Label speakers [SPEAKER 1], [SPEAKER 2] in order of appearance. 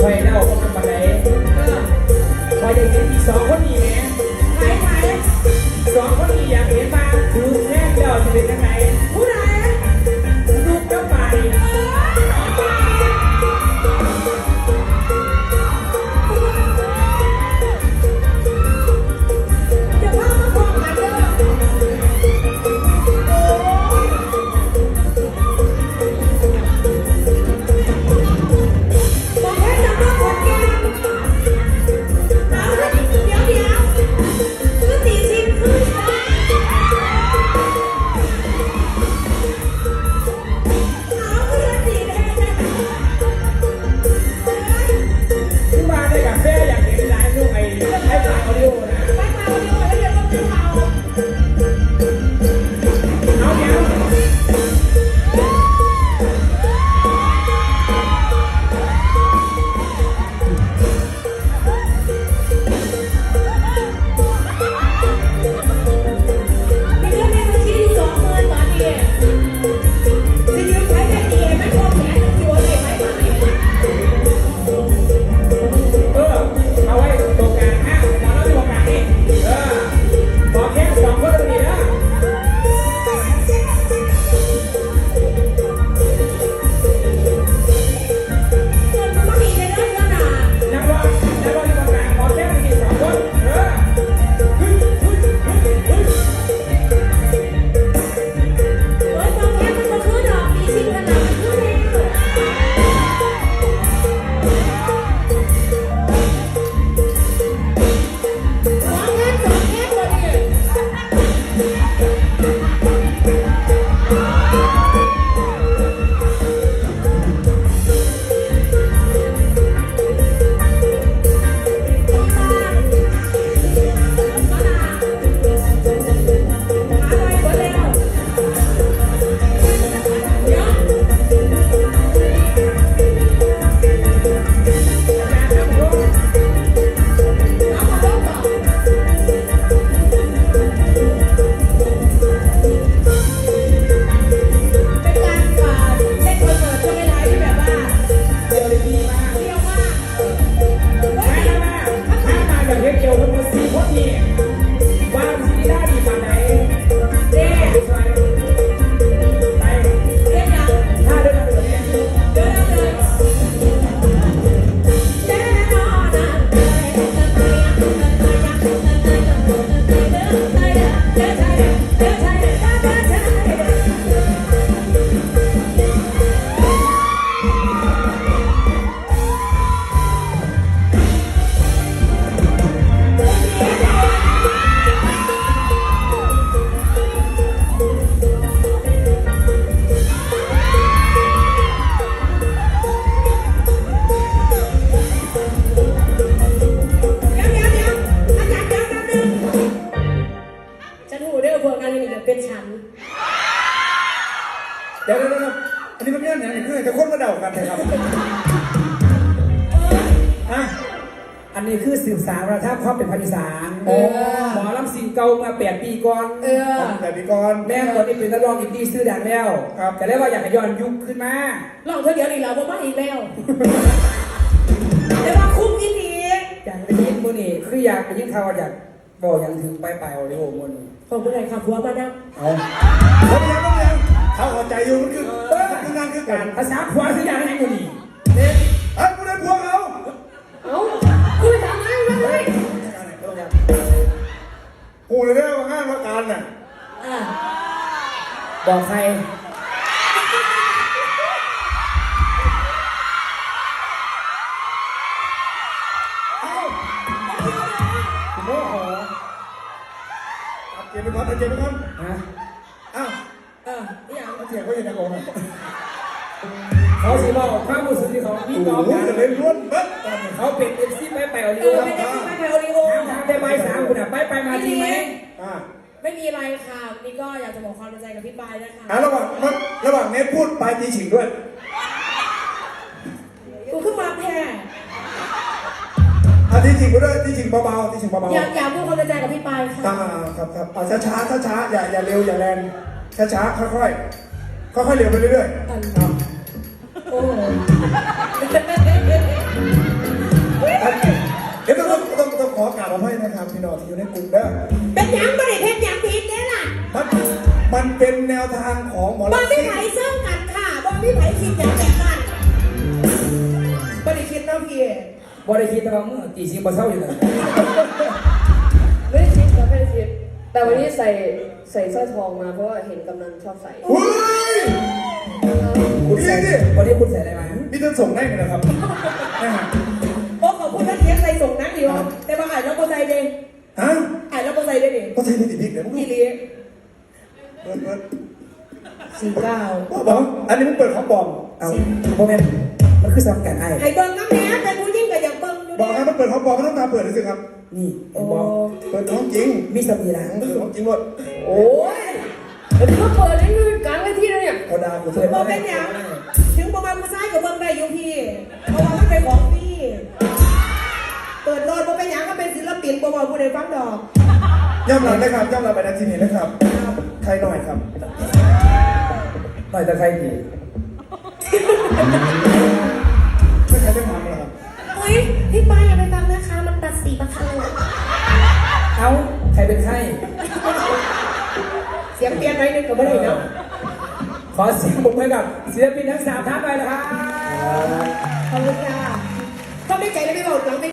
[SPEAKER 1] ไฟ
[SPEAKER 2] เล่า อะอันนี้คือ
[SPEAKER 1] สื่อสา
[SPEAKER 2] รวั
[SPEAKER 1] ฒนธรรมความเป็นภาคอีสาน
[SPEAKER 3] โอ้
[SPEAKER 1] หมอลำสิงเก่ามาแปดปีก่อน
[SPEAKER 2] เออ
[SPEAKER 3] แต่พี่กรณ์
[SPEAKER 1] แม่ตอนนี้เป็นนักร้องอินดี้ชื่อดังแล้ว
[SPEAKER 3] ครับ
[SPEAKER 1] แต่แล้วว่าอยากให้ย้อนยุคขึ้นมา
[SPEAKER 2] ลองเธอเดี๋ยวนี้เราบ่มาอีกแล้ว แต่ว่าคุ้มอีนี้
[SPEAKER 1] อยากไปยินมือนี่คืออยากไปยินข่าวว่าอยากบอกอย่างถึงไปไปโอริโอมือนี่
[SPEAKER 2] ของผู้ใดขับหัวมานะ
[SPEAKER 1] เอา
[SPEAKER 3] เขาไม่ยังเขาไม่ยังเขาเข้าใจอยู่มันคือ ออคืองานคือการ
[SPEAKER 1] ภาษาควาคืออย่างไรมือนี่
[SPEAKER 3] เอ๊ะไอ้ผู้ใดพวกเขา
[SPEAKER 2] เอาคุยทำไมเลย
[SPEAKER 3] กูเลยได้ว่างานว่าการน่ะ
[SPEAKER 1] บอกใคร
[SPEAKER 3] เอ้า
[SPEAKER 1] คุณโมโห
[SPEAKER 3] เอาเก็บไปก่อนเอาเก็บไปก่อน
[SPEAKER 1] ฮะ
[SPEAKER 3] อ้าว
[SPEAKER 2] เออนี่อย่าง
[SPEAKER 3] เอาเสียงเขาอยู่ในโอ่งอ่
[SPEAKER 1] เขาสิบอกความรู้สึกที่เขาพี่
[SPEAKER 3] โอ้
[SPEAKER 1] น้อง
[SPEAKER 3] โห
[SPEAKER 1] กัน
[SPEAKER 3] จะเล่นล้วนเบิ้ลตอนนี้
[SPEAKER 1] เขาเป็นเอฟซีไปไปโอริ
[SPEAKER 2] เอ
[SPEAKER 1] โอ
[SPEAKER 2] อไม่ได้ไม่ได้โอริโอ
[SPEAKER 1] ถามทางได้ใบสามคุณอะไปไปมาจริงไหม
[SPEAKER 3] อ่า
[SPEAKER 2] ไม่มีอะไรค่ะนี่ก็อยากจะบอกความในใจกับพี่ปายนะคะ
[SPEAKER 3] อะระหว่างระหว่างเน็ตพูดปลายตีฉิงด้วย
[SPEAKER 2] กูขึ้นมาแพ้
[SPEAKER 3] อะตีฉิงไปด้วยตีฉิงเบาๆตีฉิงเบา
[SPEAKER 2] อยากอยากพูดความในใจกับพี่ปายค่ะ
[SPEAKER 3] ๆอ่าครับครับเอาช้าๆช้าๆอย่าอย่าเร็วอย่าแรงช้าๆค่อยๆค่อยๆเร็วไปเรื่อยๆ
[SPEAKER 2] อัน
[SPEAKER 3] ครับ
[SPEAKER 2] โอ้
[SPEAKER 3] เดี๋ยวต้องต้องต้องต้องขอกราบขอให้นะครับพี่น้องที่อยู่ในกลุ่มเด้อ
[SPEAKER 2] เป็นหยังบ่ได้เพชรหยังผิดเด้ล่ะ
[SPEAKER 3] มันมันเป็นแนวทางของหมอ
[SPEAKER 2] บ่
[SPEAKER 3] ลำ
[SPEAKER 2] มี
[SPEAKER 3] ซิ่ง
[SPEAKER 2] ไผเซิ่งกันค่ะบ่มีไผคิดหยังแบบนั้นบ่ได้คิดเนาะพี่
[SPEAKER 1] บริคิดแต่ว่าเมื่อตีสีบอเศร้าอยู่นะ
[SPEAKER 4] ไม่ได้คิดครับไม่ได้คิดแต่วันนี้ใส่ใส่สร้อยทองมาเพราะว่าเห็นกำนันชอบใส่
[SPEAKER 3] เฮ้ย
[SPEAKER 1] คุณใส่
[SPEAKER 3] นี่ดิ
[SPEAKER 1] วันนี้คุณใส่อะไรมา
[SPEAKER 3] นี่จะส่งได้ไหมนะครับนะฮะ
[SPEAKER 2] โอ้ขอบคุณท่านเทียนใส่ส่งนักดีวะแต่ว่าอ่านแล้วบ่ใส่เด้
[SPEAKER 3] ฮะ
[SPEAKER 2] อ่านแล้วบ่ใส่เด้นี่
[SPEAKER 3] ก็ใช้นิติพิกเลยมึง
[SPEAKER 2] อีหลี
[SPEAKER 3] เปิดเปิด
[SPEAKER 2] สี่เก้า
[SPEAKER 3] บอกอันนี้มึงเปิดของปลอม
[SPEAKER 1] เอาโมเมนต์มันคือสำคัญไอ้
[SPEAKER 2] ให้เบิ่งน้ำแหน่เป็นผู้หญิงก็อย่ากเบิ่งอยู่
[SPEAKER 3] บอกให้มันเปิดของปลอมไม่ต้องตาเปิดเลยสิครับ
[SPEAKER 1] นี่เห็นบอ
[SPEAKER 3] เปิดของจริง
[SPEAKER 1] มีสมีหลัง
[SPEAKER 3] เปิดของจริงหมด
[SPEAKER 4] โอ้ยแล้วก็เปิดนี่คือกลางเวที แล้วเนี่ย
[SPEAKER 3] เขาด่ากู
[SPEAKER 1] เค
[SPEAKER 3] เถ
[SPEAKER 1] ย
[SPEAKER 3] อะ
[SPEAKER 2] บ่เป็นหยังถึงประมาณผู้ชายก็เบิ่งได้อยู่พี่เพราะว่ามันเป็นของพี่ เปิดรถบ่เป็นหยังก็เป็นศิลปินบ่บ่ผู้ใดฟังดอก
[SPEAKER 3] ย่ำหลังนะครับย่ำหลังไปนาทีนี้นะครับ ใครหน่อยครับ
[SPEAKER 1] หน่อยแต่ใครดี
[SPEAKER 3] ไม่ใครได้ทำหรอครับ
[SPEAKER 2] เฮ้ยพี่ป้าอย่าไปฟังนะคะ มันตัดสีประคัง
[SPEAKER 1] เอ้า ใครเป็นใคร
[SPEAKER 2] เสียงเปลี่ยนไปนึงก็บ่ได้เนาะ
[SPEAKER 1] ขอเสียงปรบมือกับศิลปินทั้งสามท่านหน่อยนะครับ
[SPEAKER 2] ขอบคุณค่ะเขาไม่ใจเลยไม่บอกหลังไม่